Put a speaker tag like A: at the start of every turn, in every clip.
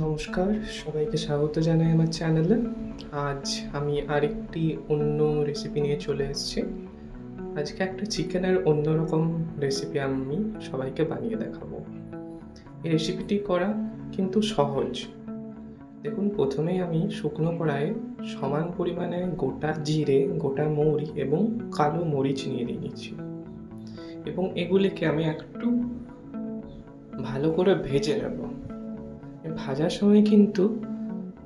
A: নমস্কার, সবাইকে স্বাগত জানাই আমার চ্যানেলে। আজ আমি আরেকটি অন্য রেসিপি নিয়ে চলে এসেছি। আজকে একটা চিকেনের অন্যরকম রেসিপি আমি সবাইকে বানিয়ে দেখাবো। এই রেসিপিটি করা কিন্তু সহজ। দেখুন, প্রথমেই আমি শুকনো কড়াইয়ে সমান পরিমাণে গোটা জিরে, গোটা মৌরি এবং কালো মরিচ নিয়ে নিয়েছি এবং এগুলিকে আমি একটু ভালো করে ভেজে নেব। ভাজার সময় কিন্তু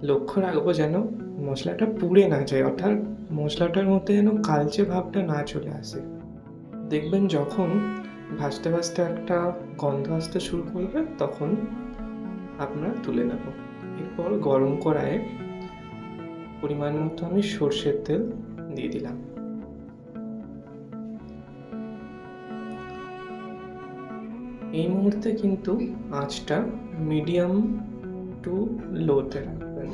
A: লক্ষ্য রাখব যেন মশলাটা পুড়ে না যায়, অর্থাৎ মশলাটার মধ্যে যেন কালচে ভাবটা না চলে আসে। দেখবেন যখন ভাজতে ভাজতে একটা গন্ধ আসতে শুরু করবে, তখন আপনারা তুলে নেব। এরপর গরম কড়াইয়ে পরিমাণ মতো আমি সর্ষের তেল দিয়ে দিলাম। এই মুহূর্তে কিন্তু আঁচটা মিডিয়াম টু লোতে রাখবেন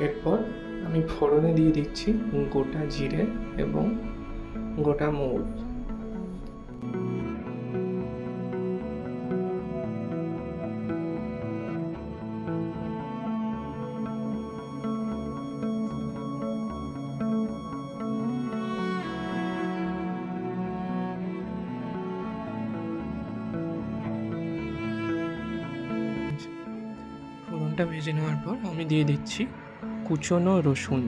A: এরপর আমি ফোড়নে দিয়ে দিচ্ছি গোটা জিরে এবং গোটা মৌরি। ফোড়নটা ভেজে নেওয়ার পর আমি দিয়ে দিচ্ছি কুচনো রসুন।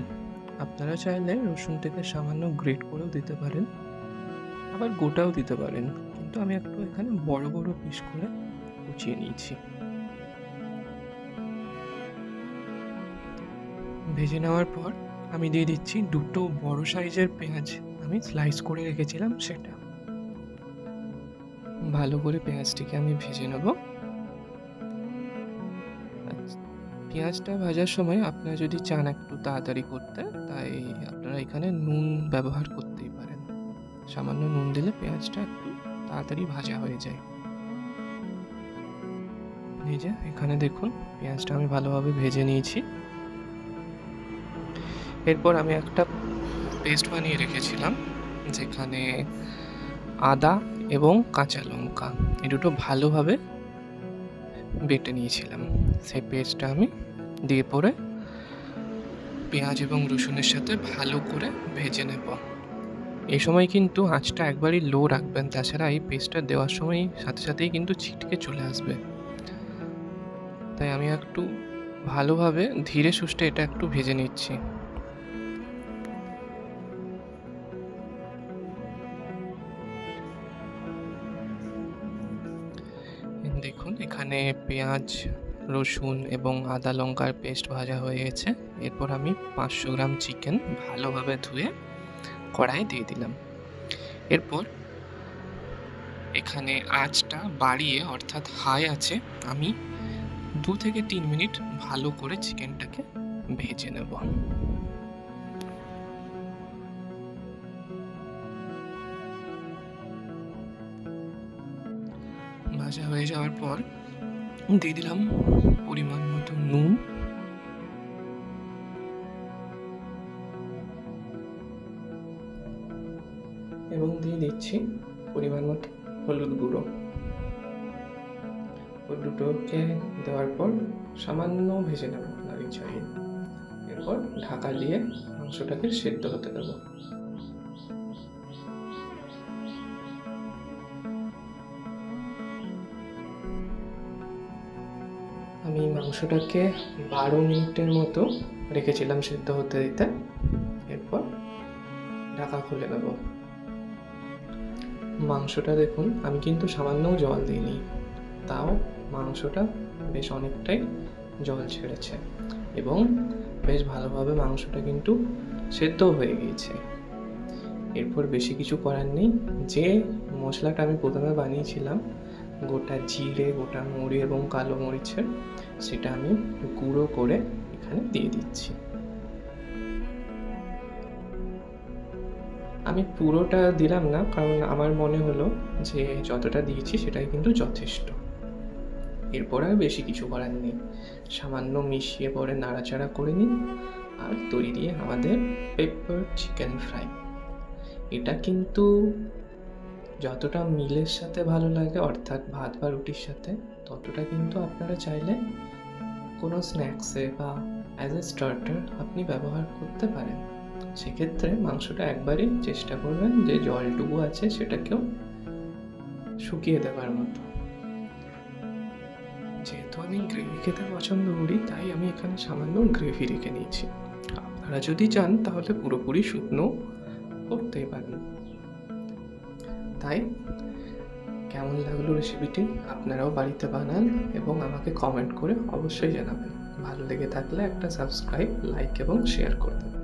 A: আপনারা চাইলে রসুনটাকে সামান্য গ্রেট করেও দিতে পারেন, আবার গোটাও দিতে পারেন। কিন্তু আমি একটু এখানে বড় বড় পিস করে কুচিয়ে নিয়েছি। ভেজে নেওয়ার পর আমি দিয়ে দিচ্ছি দুটো বড় সাইজের পেঁয়াজ। আমি স্লাইস করে রেখেছিলাম সেটা। ভালো করে পেঁয়াজটিকে আমি ভেজে নেব। পেঁয়াজটা ভাজার সময় আপনারা যদি চান একটু তাড়াতাড়ি করতে, তাই আপনারা এখানে নুন ব্যবহার করতেই পারেন। সামান্য নুন দিলে পেঁয়াজটা একটু তাড়াতাড়ি ভাজা হয়ে যায়। এই যে, এখানে দেখুন, পেঁয়াজটা আমি ভালোভাবে ভেজে নিয়েছি। এরপর আমি একটা পেস্ট বানিয়ে রেখেছিলাম, যেখানে আদা এবং কাঁচা লঙ্কা, এই দুটো ভালোভাবে বেটে নিয়েছিলাম। সেই পেস্টটা আমি দিয়ে পরে পেঁয়াজ এবং রসুনের সাথে ভালো করে ভেজে নেব। এই সময় কিন্তু আঁচটা একবারই লো রাখবেন, তাছাড়া এই পেস্টটা দেওয়ার সময় সাথে সাথেই কিন্তু ছিটকে চলে আসবে। তাই আমি একটু ভালোভাবে ধীরে সুস্থে এটা একটু ভেজে নিচ্ছি। দেখুন, এখানে পেঁয়াজ রসুন এবং আদা লঙ্কার পেস্ট ভাজা হয়ে গেছে। এরপর আমি পাঁচশো গ্রাম চিকেন ভালোভাবে ধুয়ে কড়াই দিয়ে দিলাম। এরপর এখানে আঁচটা বাড়িয়ে, অর্থাৎ হাই আছে, আমি দু থেকে তিন মিনিট ভালো করে চিকেনটাকে ভেজে নেব। ভাজা হয়ে যাওয়ার পর দিয়ে দিলাম পরিমাণ মতো নুন। এবং দিয়ে দিচ্ছি পরিমাণ মতো হলুদ গুঁড়ো। ওই দুটোকে দেওয়ার পর সামান্য ভেজে নেব নাড়ি ছাড়িয়ে এরপর ঢাকা দিয়ে মাংসটাকে সেদ্ধ হতে দেবো। আমি মাংসটাকে বারো মিনিটের মতো রেখেছিলাম সেদ্ধ হতে দিতে। এরপর ঢাকা খুলে নেব। মাংসটা দেখুন, আমি কিন্তু সামান্যও জল দিইনি। তাও মাংসটা বেশ অনেকটাই জল ছেড়েছে এবং বেশ ভালোভাবে মাংসটা কিন্তু সেদ্ধও হয়ে গিয়েছে। এরপর বেশি কিছু করার নেই। যে মশলাটা আমি প্রথমে বানিয়েছিলাম গোটা জিরে, গোটা মৌরি এবং কালো মরিচের সেটা আমি গুঁড়ো করে এখানে দিয়ে দিচ্ছি। আমি পুরোটা দিলাম না, কারণ আমার মনে হলো যে যতটা দিয়েছি সেটাই কিন্তু যথেষ্ট। এরপর আর বেশি কিছু করার নেই। সামান্য মিশিয়ে পরে নাড়াচাড়া করে নিন আর তৈরি আমাদের পেপার চিকেন ফ্রাই এটা কিন্তু যতটা মিলের সাথে ভালো লাগে, অর্থাৎ ভাত বা রুটির সাথে, ততটা কিন্তু আপনারা চাইলে কোনো স্ন্যাক্সে বা অ্যাজ এ স্টার্টার আপনি ব্যবহার করতে পারেন। সেক্ষেত্রে মাংসটা একবারই চেষ্টা করবেন যে জলটুকু আছে সেটাকেও শুকিয়ে দেওয়ার মতো। যেহেতু আমি গ্রেভি খেতে পছন্দ করি, তাই আমি এখানে সামান্য গ্রেভি রেখে নিয়েছি। আপনারা যদি চান তাহলে পুরোপুরি শুকনো করতেই পারেন। তাই কেমন লাগল রেসিপিটি আপনারাও বাড়িতে বানান এবং আমাকে কমেন্ট করে অবশ্যই জানাবেন। ভালো লেগে থাকলে একটা সাবস্ক্রাইব লাইক এবং শেয়ার করে দেবেন।